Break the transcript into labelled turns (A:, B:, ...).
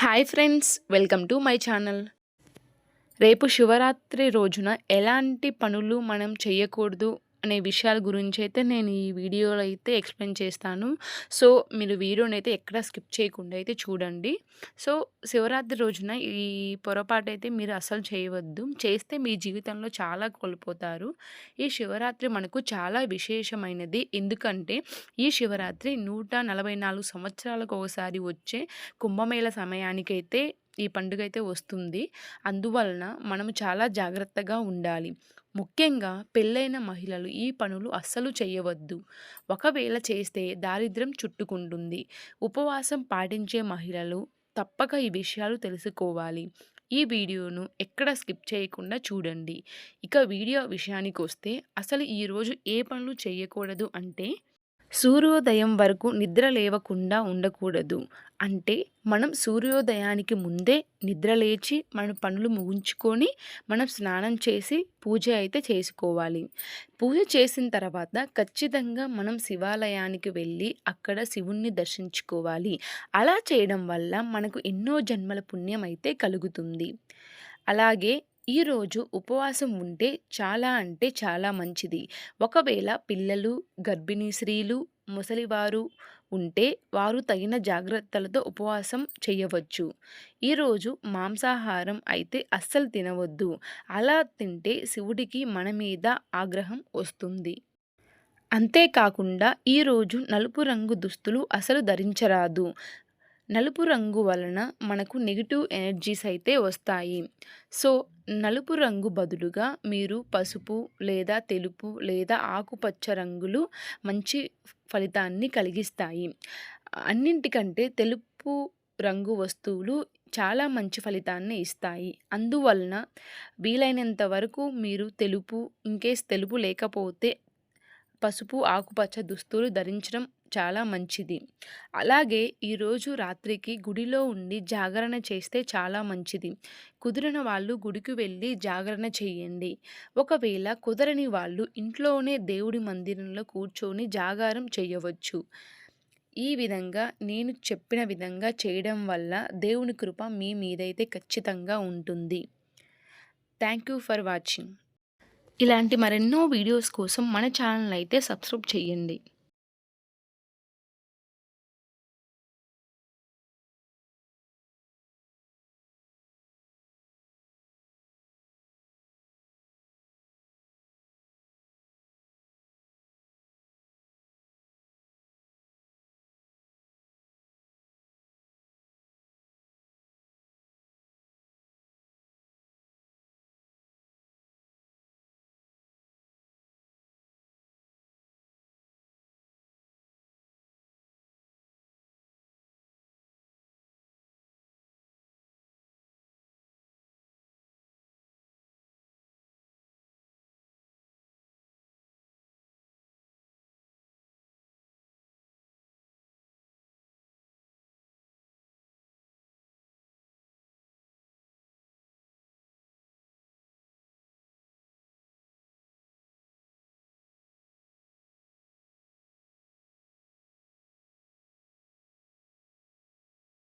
A: Hi friends welcome to my channel. రేపు శివరాత్రి రోజున ఎలాంటి పనులు మనం చేయకూడదు? అనే విషయాల గురించి అయితే నేను ఈ వీడియోలో అయితే ఎక్స్ప్లెయిన్ చేస్తాను. సో మీరు వీడియోని అయితే ఎక్కడ స్కిప్ చేయకుండా అయితే చూడండి. సో శివరాత్రి రోజున ఈ పొరపాటు అయితే మీరు అసలు చేయవద్దు. చేస్తే మీ జీవితంలో చాలా కోల్పోతారు. ఈ శివరాత్రి మనకు చాలా విశేషమైనది. ఎందుకంటే ఈ శివరాత్రి నూట నలభై నాలుగు సంవత్సరాలకు ఒకసారి వచ్చే కుంభమేళ సమయానికైతే ఈ పండుగ అయితే వస్తుంది. అందువలన మనము చాలా జాగ్రత్తగా ఉండాలి. ముఖ్యంగా పెళ్ళైన మహిళలు ఈ పనులు అస్సలు చేయవద్దు ఒకవేళ చేస్తే దారిద్ర్యం చుట్టుకుంటుంది. ఉపవాసం పాటించే మహిళలు తప్పక ఈ విషయాలు తెలుసుకోవాలి. ఈ వీడియోను ఎక్కడ స్కిప్ చేయకుండా చూడండి. ఇక వీడియో విషయానికి వస్తే అసలు ఈరోజు ఏ పనులు చేయకూడదు అంటే సూర్యోదయం వరకు నిద్ర లేవకుండా ఉండకూడదు. అంటే మనం సూర్యోదయానికి ముందే నిద్ర లేచి మన పనులు ముగించుకొని మనం స్నానం చేసి పూజ అయితే చేసుకోవాలి. పూజ చేసిన తర్వాత ఖచ్చితంగా మనం శివాలయానికి వెళ్ళి అక్కడ శివుణ్ణి దర్శించుకోవాలి. అలా చేయడం వల్ల మనకు ఎన్నో జన్మల పుణ్యం అయితే కలుగుతుంది. అలాగే ఈరోజు ఉపవాసం ఉంటే చాలా అంటే చాలా మంచిది. ఒకవేళ పిల్లలు గర్భిణీ స్త్రీలు ముసలివారు ఉంటే వారు తగిన జాగ్రత్తలతో ఉపవాసం చేయవచ్చు. ఈరోజు మాంసాహారం అయితే అస్సలు తినవద్దు. అలా తింటే శివుడికి మన మీద ఆగ్రహం వస్తుంది. అంతేకాకుండా ఈరోజు నలుపు రంగు దుస్తులు అసలు ధరించరాదు. నలుపు రంగు వలన మనకు నెగిటివ్ ఎనర్జీస్ అయితే వస్తాయి. సో నలుపు రంగు బదులుగా మీరు పసుపు లేదా తెలుపు లేదా ఆకుపచ్చ రంగులు మంచి ఫలితాన్ని కలిగిస్తాయి. అన్నింటికంటే తెలుపు రంగు వస్తువులు చాలా మంచి ఫలితాన్ని ఇస్తాయి. అందువలన వీలైనంత వరకు మీరు తెలుపు ఇన్కేస్ తెలుపు లేకపోతే పసుపు ఆకుపచ్చ దుస్తులు ధరించడం చాలా మంచిది. అలాగే ఈరోజు రాత్రికి గుడిలో ఉండి జాగరణ చేస్తే చాలా మంచిది. కుదిరిన వాళ్ళు గుడికి వెళ్ళి జాగరణ చేయండి. ఒకవేళ కుదరని వాళ్ళు ఇంట్లోనే దేవుడి మందిరంలో కూర్చొని జాగారం చేయవచ్చు. ఈ విధంగా నేను చెప్పిన విధంగా చేయడం వల్ల దేవుని కృప మీ మీదైతే ఖచ్చితంగా ఉంటుంది. థ్యాంక్ యూ ఫర్ వాచింగ్ ఇలాంటి మరెన్నో వీడియోస్ కోసం మన ఛానల్ అయితే సబ్స్క్రైబ్ చేయండి.